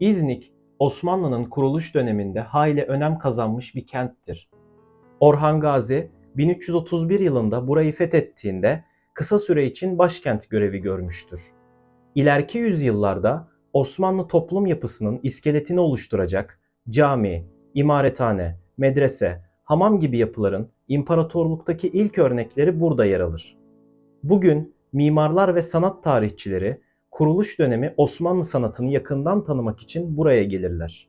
İznik, Osmanlı'nın kuruluş döneminde hayli önem kazanmış bir kenttir. Orhan Gazi 1331 yılında burayı fethettiğinde kısa süre için başkent görevi görmüştür. İleriki yüzyıllarda Osmanlı toplum yapısının iskeletini oluşturacak cami, imarethane, medrese, hamam gibi yapıların imparatorluktaki ilk örnekleri burada yer alır. Bugün mimarlar ve sanat tarihçileri kuruluş dönemi Osmanlı sanatını yakından tanımak için buraya gelirler.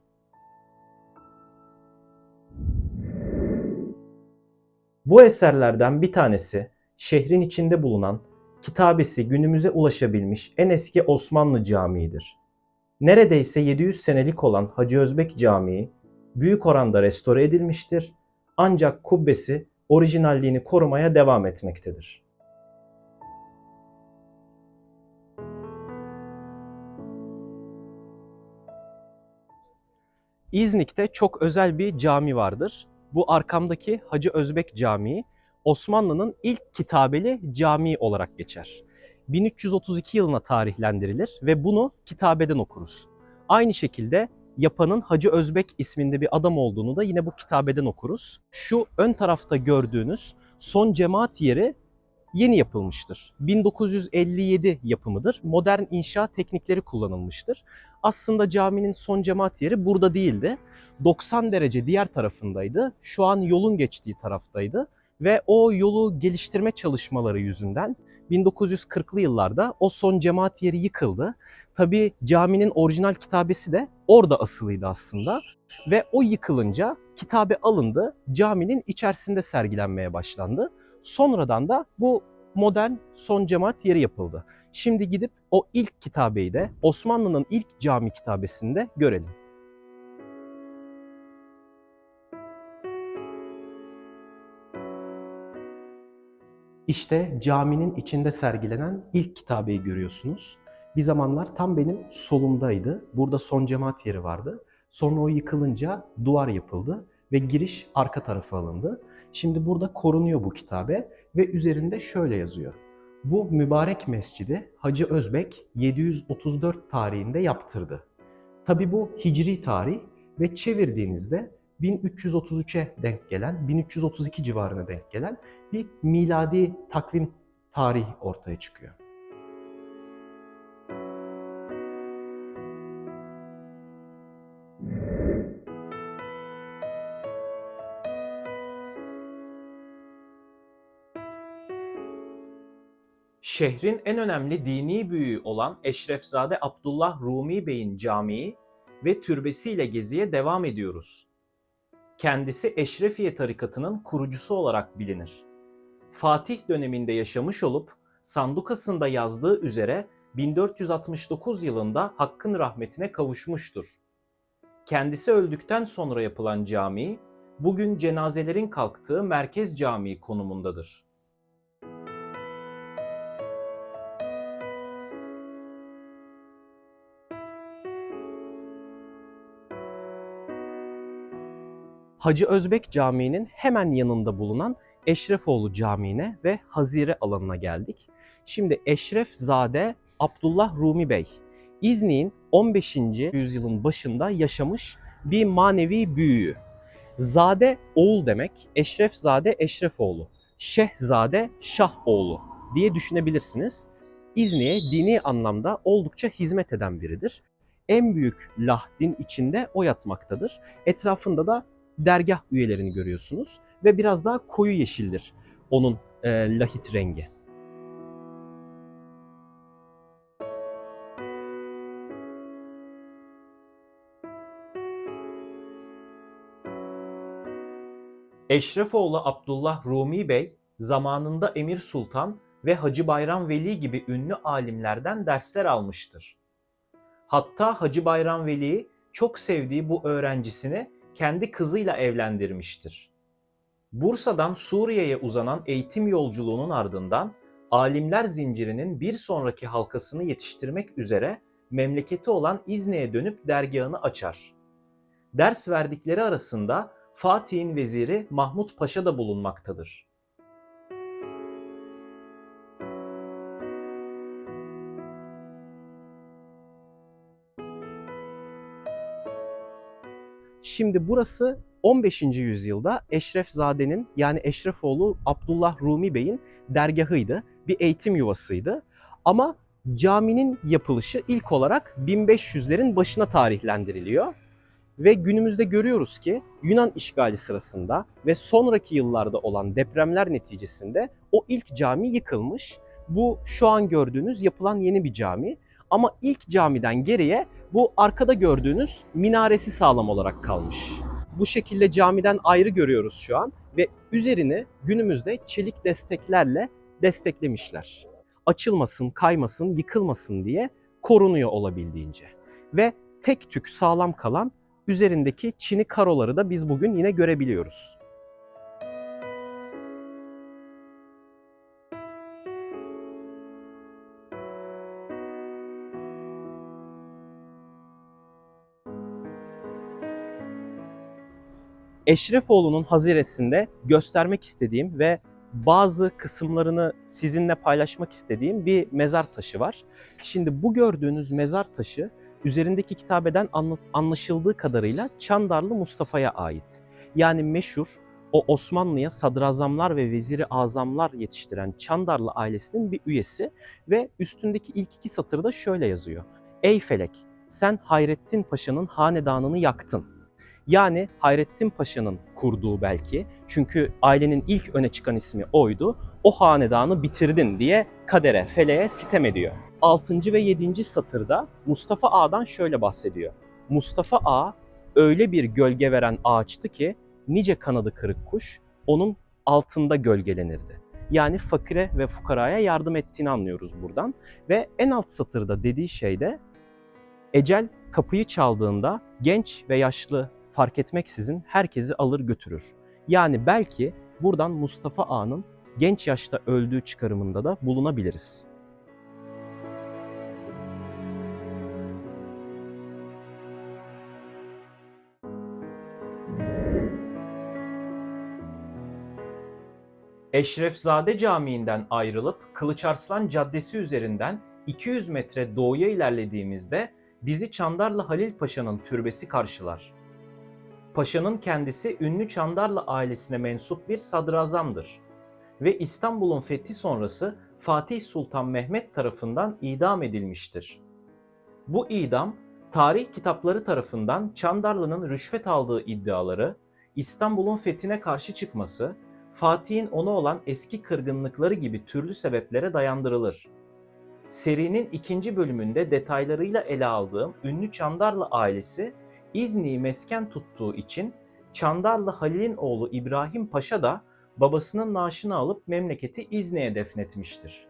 Bu eserlerden bir tanesi şehrin içinde bulunan kitabesi günümüze ulaşabilmiş en eski Osmanlı camiidir. Neredeyse 700 senelik olan Hacı Özbek Camii büyük oranda restore edilmiştir ancak kubbesi orijinalliğini korumaya devam etmektedir. İznik'te çok özel bir cami vardır. Bu arkamdaki Hacı Özbek Camii Osmanlı'nın ilk kitabeli camii olarak geçer. 1332 yılına tarihlendirilir ve bunu kitabeden okuruz. Aynı şekilde yapanın Hacı Özbek isminde bir adam olduğunu da yine bu kitabeden okuruz. Şu ön tarafta gördüğünüz son cemaat yeri yeni yapılmıştır. 1957 yapımıdır. Modern inşaat teknikleri kullanılmıştır. Aslında caminin son cemaat yeri burada değildi. 90 derece diğer tarafındaydı. Şu an yolun geçtiği taraftaydı ve o yolu geliştirme çalışmaları yüzünden 1940'lı yıllarda o son cemaat yeri yıkıldı. Tabi caminin orijinal kitabesi de orada asılıydı aslında ve o yıkılınca kitabe alındı, caminin içerisinde sergilenmeye başlandı. Sonradan da bu modern son cemaat yeri yapıldı. Şimdi gidip o ilk kitabeyi de Osmanlı'nın ilk cami kitabesinde görelim. İşte caminin içinde sergilenen ilk kitabeyi görüyorsunuz. Bir zamanlar tam benim solumdaydı. Burada son cemaat yeri vardı. Sonra o yıkılınca duvar yapıldı ve giriş arka tarafa alındı. Şimdi burada korunuyor bu kitabe ve üzerinde şöyle yazıyor. Bu mübarek mescidi Hacı Özbek 734 tarihinde yaptırdı. Tabi bu hicri tarih ve çevirdiğinizde 1333'e denk gelen, 1332 civarına denk gelen bir miladi takvim tarihi ortaya çıkıyor. Şehrin en önemli dini büyüğü olan Eşrefzade Abdullah Rumi Bey'in camii ve türbesiyle geziye devam ediyoruz. Kendisi Eşrefiye tarikatının kurucusu olarak bilinir. Fatih döneminde yaşamış olup sandukasında yazdığı üzere 1469 yılında Hakk'ın rahmetine kavuşmuştur. Kendisi öldükten sonra yapılan cami, bugün cenazelerin kalktığı merkez camii konumundadır. Hacı Özbek Camii'nin hemen yanında bulunan Eşrefoğlu Camii'ne ve Hazire alanına geldik. Şimdi Eşrefzade Abdullah Rumi Bey, İznik'in 15. yüzyılın başında yaşamış bir manevi büyüğü. Zade oğul demek, Eşrefzade Eşrefoğlu, Şehzade Şahoğlu diye düşünebilirsiniz. İznik'e dini anlamda oldukça hizmet eden biridir. En büyük lahdin içinde o yatmaktadır. Etrafında da dergah üyelerini görüyorsunuz ve biraz daha koyu yeşildir onun e, lahit rengi. Eşrefoğlu Abdullah Rumi Bey zamanında Emir Sultan ve Hacı Bayram Veli gibi ünlü alimlerden dersler almıştır. Hatta Hacı Bayram Veli çok sevdiği bu öğrencisini kendi kızıyla evlendirmiştir. Bursa'dan Suriye'ye uzanan eğitim yolculuğunun ardından alimler zincirinin bir sonraki halkasını yetiştirmek üzere memleketi olan İzne'ye dönüp dergahını açar. Ders verdikleri arasında Fatih'in veziri Mahmut Paşa da bulunmaktadır. Şimdi burası 15. yüzyılda Eşrefzade'nin yani Eşrefoğlu Abdullah Rumi Bey'in dergahıydı. Bir eğitim yuvasıydı. Ama caminin yapılışı ilk olarak 1500'lerin başına tarihlendiriliyor. Ve günümüzde görüyoruz ki Yunan işgali sırasında ve sonraki yıllarda olan depremler neticesinde o ilk cami yıkılmış. Bu şu an gördüğünüz yapılan yeni bir cami. Ama ilk camiden geriye bu arkada gördüğünüz minaresi sağlam olarak kalmış. Bu şekilde camiden ayrı görüyoruz şu an ve üzerini günümüzde çelik desteklerle desteklemişler. Açılmasın, kaymasın, yıkılmasın diye korunuyor olabildiğince. Ve tek tük sağlam kalan üzerindeki çini karoları da biz bugün yine görebiliyoruz. Eşrefoğlu'nun haziresinde göstermek istediğim ve bazı kısımlarını sizinle paylaşmak istediğim bir mezar taşı var. Şimdi bu gördüğünüz mezar taşı üzerindeki kitabeden anla- anlaşıldığı kadarıyla Çandarlı Mustafa'ya ait. Yani meşhur o Osmanlı'ya sadrazamlar ve veziri azamlar yetiştiren Çandarlı ailesinin bir üyesi ve üstündeki ilk iki satırda şöyle yazıyor. Ey felek sen Hayrettin Paşa'nın hanedanını yaktın. Yani Hayrettin Paşa'nın kurduğu belki çünkü ailenin ilk öne çıkan ismi oydu. O hanedanı bitirdin diye kadere, feleğe sitem ediyor. 6. ve 7. satırda Mustafa Ağa'dan şöyle bahsediyor. Mustafa Ağa öyle bir gölge veren ağaçtı ki nice kanadı kırık kuş onun altında gölgelenirdi. Yani fakire ve fukaraya yardım ettiğini anlıyoruz buradan. Ve en alt satırda dediği şey de ecel kapıyı çaldığında genç ve yaşlı fark etmeksizin herkesi alır götürür. Yani belki buradan Mustafa Ağa'nın genç yaşta öldüğü çıkarımında da bulunabiliriz. Eşrefzade Camii'nden ayrılıp Kılıçarslan Caddesi üzerinden 200 metre doğuya ilerlediğimizde bizi Çandarlı Halil Paşa'nın türbesi karşılar. Paşa'nın kendisi ünlü Çandarlı ailesine mensup bir sadrazamdır ve İstanbul'un fethi sonrası Fatih Sultan Mehmet tarafından idam edilmiştir. Bu idam tarih kitapları tarafından Çandarlı'nın rüşvet aldığı iddiaları, İstanbul'un fethine karşı çıkması, Fatih'in ona olan eski kırgınlıkları gibi türlü sebeplere dayandırılır. Serinin ikinci bölümünde detaylarıyla ele aldığım ünlü Çandarlı ailesi İzni'yi mesken tuttuğu için Çandarlı Halil'in oğlu İbrahim Paşa da babasının naaşını alıp memleketi İzni'ye defnetmiştir.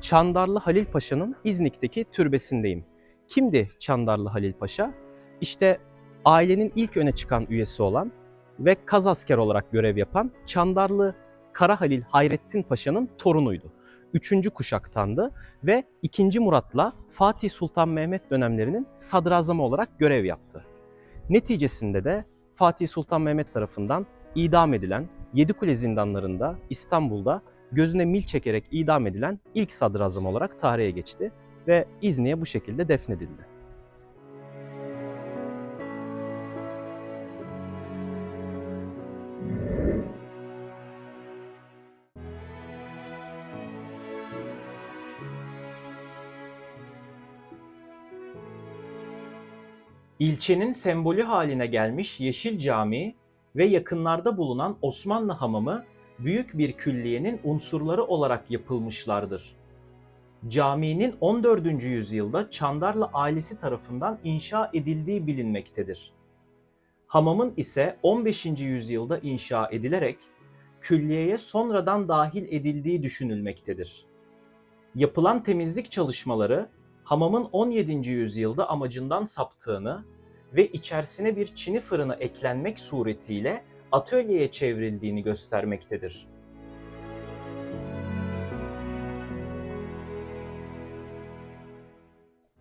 Çandarlı Halil Paşa'nın İznik'teki türbesindeyim. Kimdi Çandarlı Halil Paşa? İşte ailenin ilk öne çıkan üyesi olan ve kaz asker olarak görev yapan Çandarlı Kara Halil Hayrettin Paşa'nın torunuydu. Üçüncü kuşaktandı ve 2. Murat'la Fatih Sultan Mehmet dönemlerinin sadrazamı olarak görev yaptı. Neticesinde de Fatih Sultan Mehmet tarafından idam edilen Yedikule zindanlarında İstanbul'da gözüne mil çekerek idam edilen ilk sadrazam olarak tarihe geçti ve İzni'ye bu şekilde defnedildi. İlçenin sembolü haline gelmiş Yeşil Camii ve yakınlarda bulunan Osmanlı Hamamı büyük bir külliyenin unsurları olarak yapılmışlardır. Caminin 14. yüzyılda Çandarlı ailesi tarafından inşa edildiği bilinmektedir. Hamamın ise 15. yüzyılda inşa edilerek külliyeye sonradan dahil edildiği düşünülmektedir. Yapılan temizlik çalışmaları hamamın 17. yüzyılda amacından saptığını ve içerisine bir çini fırını eklenmek suretiyle atölyeye çevrildiğini göstermektedir.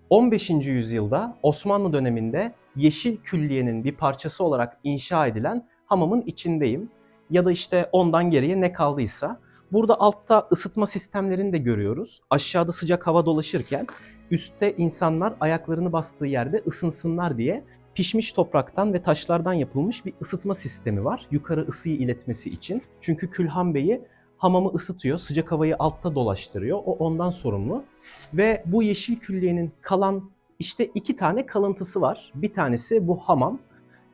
...15. yüzyılda Osmanlı döneminde Yeşil Külliye'nin bir parçası olarak inşa edilen hamamın içindeyim. Ya da işte ondan geriye ne kaldıysa. Burada altta ısıtma sistemlerini de görüyoruz. Aşağıda sıcak hava dolaşırken üstte insanlar ayaklarını bastığı yerde ısınsınlar diye pişmiş topraktan ve taşlardan yapılmış bir ısıtma sistemi var. Yukarı ısıyı iletmesi için. Çünkü Külhan Bey'i hamamı ısıtıyor, sıcak havayı altta dolaştırıyor. O ondan sorumlu. Ve bu yeşil külliyenin kalan işte iki tane kalıntısı var. Bir tanesi bu hamam,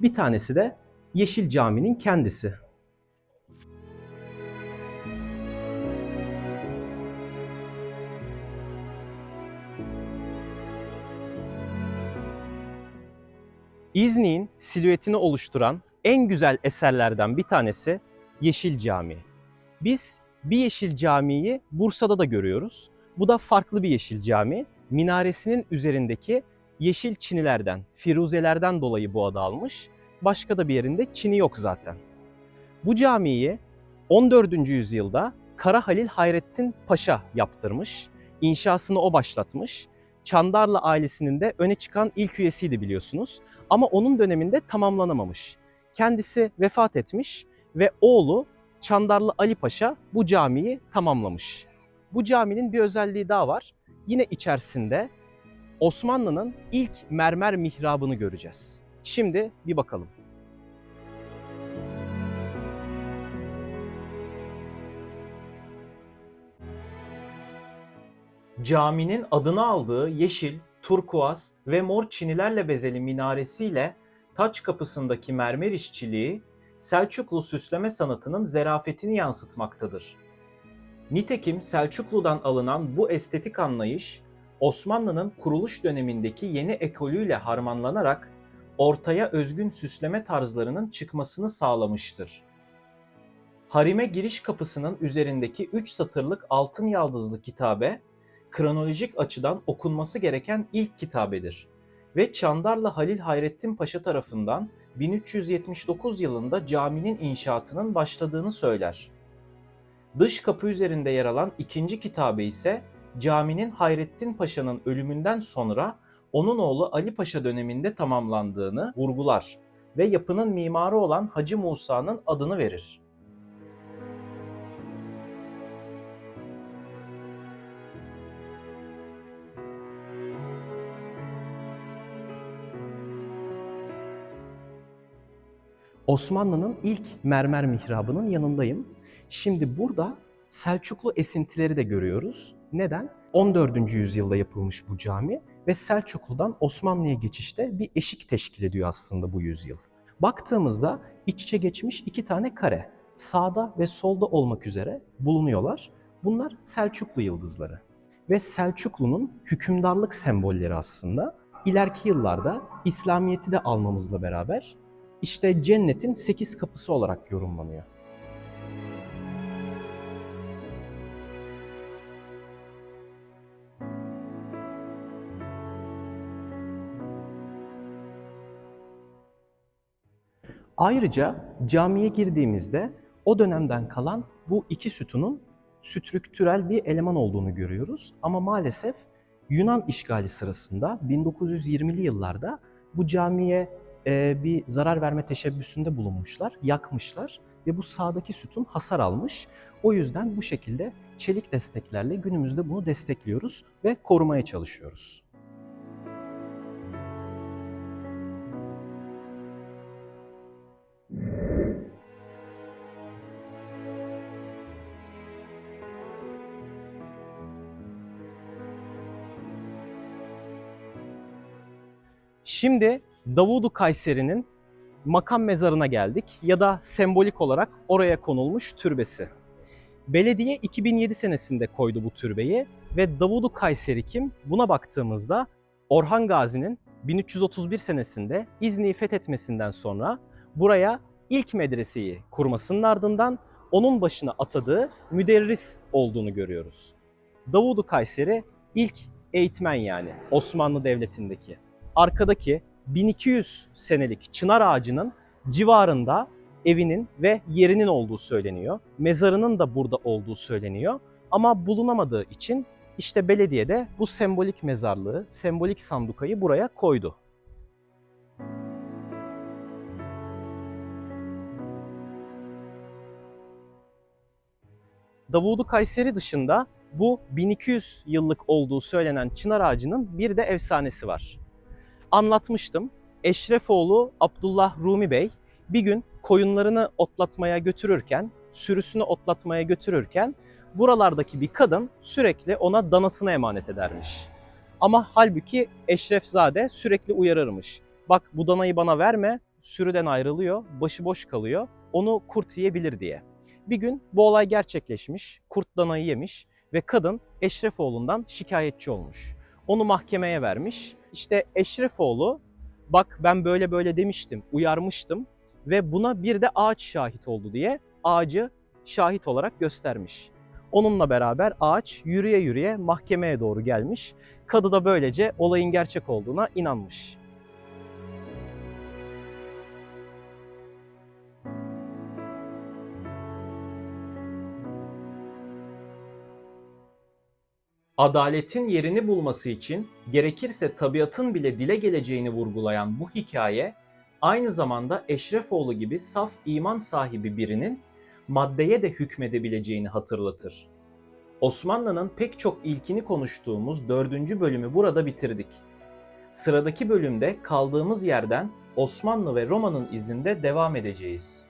bir tanesi de Yeşil Cami'nin kendisi. İznik'in silüetini oluşturan en güzel eserlerden bir tanesi Yeşil Cami. Biz bir Yeşil Cami'yi Bursa'da da görüyoruz. Bu da farklı bir Yeşil Cami. Minaresinin üzerindeki yeşil çinilerden, firuzelerden dolayı bu adı almış. Başka da bir yerinde çini yok zaten. Bu camiyi 14. yüzyılda Kara Halil Hayrettin Paşa yaptırmış. İnşasını o başlatmış. Çandarlı ailesinin de öne çıkan ilk üyesiydi biliyorsunuz. Ama onun döneminde tamamlanamamış. Kendisi vefat etmiş ve oğlu Çandarlı Ali Paşa bu camiyi tamamlamış. Bu caminin bir özelliği daha var. Yine içerisinde Osmanlı'nın ilk mermer mihrabını göreceğiz. Şimdi bir bakalım. Caminin adını aldığı yeşil, turkuaz ve mor çinilerle bezeli minaresiyle taç kapısındaki mermer işçiliği Selçuklu süsleme sanatının zerafetini yansıtmaktadır. Nitekim Selçuklu'dan alınan bu estetik anlayış Osmanlı'nın kuruluş dönemindeki yeni ekolüyle harmanlanarak ortaya özgün süsleme tarzlarının çıkmasını sağlamıştır. Harime giriş kapısının üzerindeki 3 satırlık altın yaldızlı kitabe, kronolojik açıdan okunması gereken ilk kitabedir ve Çandarlı Halil Hayrettin Paşa tarafından 1379 yılında caminin inşaatının başladığını söyler. Dış kapı üzerinde yer alan ikinci kitabe ise caminin Hayrettin Paşa'nın ölümünden sonra onun oğlu Ali Paşa döneminde tamamlandığını vurgular ve yapının mimarı olan Hacı Musa'nın adını verir. Osmanlı'nın ilk mermer mihrabının yanındayım. Şimdi burada Selçuklu esintileri de görüyoruz. Neden? 14. yüzyılda yapılmış bu cami ve Selçuklu'dan Osmanlı'ya geçişte bir eşik teşkil ediyor aslında bu yüzyıl. Baktığımızda iç içe geçmiş iki tane kare sağda ve solda olmak üzere bulunuyorlar. Bunlar Selçuklu yıldızları ve Selçuklu'nun hükümdarlık sembolleri aslında. İleriki yıllarda İslamiyet'i de almamızla beraber işte cennetin sekiz kapısı olarak yorumlanıyor. Ayrıca camiye girdiğimizde o dönemden kalan bu iki sütunun sütrüktürel bir eleman olduğunu görüyoruz. Ama maalesef Yunan işgali sırasında 1920'li yıllarda bu camiye e, bir zarar verme teşebbüsünde bulunmuşlar, yakmışlar ve bu sağdaki sütun hasar almış. O yüzden bu şekilde çelik desteklerle günümüzde bunu destekliyoruz ve korumaya çalışıyoruz. Şimdi Davudu Kayseri'nin makam mezarına geldik ya da sembolik olarak oraya konulmuş türbesi. Belediye 2007 senesinde koydu bu türbeyi ve Davudu Kayseri kim? Buna baktığımızda Orhan Gazi'nin 1331 senesinde İznik'i fethetmesinden sonra buraya ilk medreseyi kurmasının ardından onun başına atadığı müderris olduğunu görüyoruz. Davudu Kayseri ilk eğitmen yani Osmanlı Devleti'ndeki. Arkadaki 1200 senelik çınar ağacının civarında evinin ve yerinin olduğu söyleniyor. Mezarının da burada olduğu söyleniyor. Ama bulunamadığı için işte belediye de bu sembolik mezarlığı, sembolik sandukayı buraya koydu. Davudu Kayseri dışında bu 1200 yıllık olduğu söylenen çınar ağacının bir de efsanesi var. Anlatmıştım. Eşrefoğlu Abdullah Rumi Bey bir gün koyunlarını otlatmaya götürürken, sürüsünü otlatmaya götürürken buralardaki bir kadın sürekli ona danasını emanet edermiş. Ama halbuki Eşrefzade sürekli uyarırmış. Bak bu danayı bana verme, sürüden ayrılıyor, başıboş kalıyor, onu kurt yiyebilir diye. Bir gün bu olay gerçekleşmiş, kurt danayı yemiş ve kadın Eşrefoğlu'ndan şikayetçi olmuş. Onu mahkemeye vermiş. İşte Eşrefoğlu bak ben böyle böyle demiştim, uyarmıştım ve buna bir de ağaç şahit oldu diye ağacı şahit olarak göstermiş. Onunla beraber ağaç yürüye yürüye mahkemeye doğru gelmiş. Kadı da böylece olayın gerçek olduğuna inanmış. Adaletin yerini bulması için gerekirse tabiatın bile dile geleceğini vurgulayan bu hikaye aynı zamanda Eşrefoğlu gibi saf iman sahibi birinin maddeye de hükmedebileceğini hatırlatır. Osmanlı'nın pek çok ilkini konuştuğumuz dördüncü bölümü burada bitirdik. Sıradaki bölümde kaldığımız yerden Osmanlı ve Roma'nın izinde devam edeceğiz.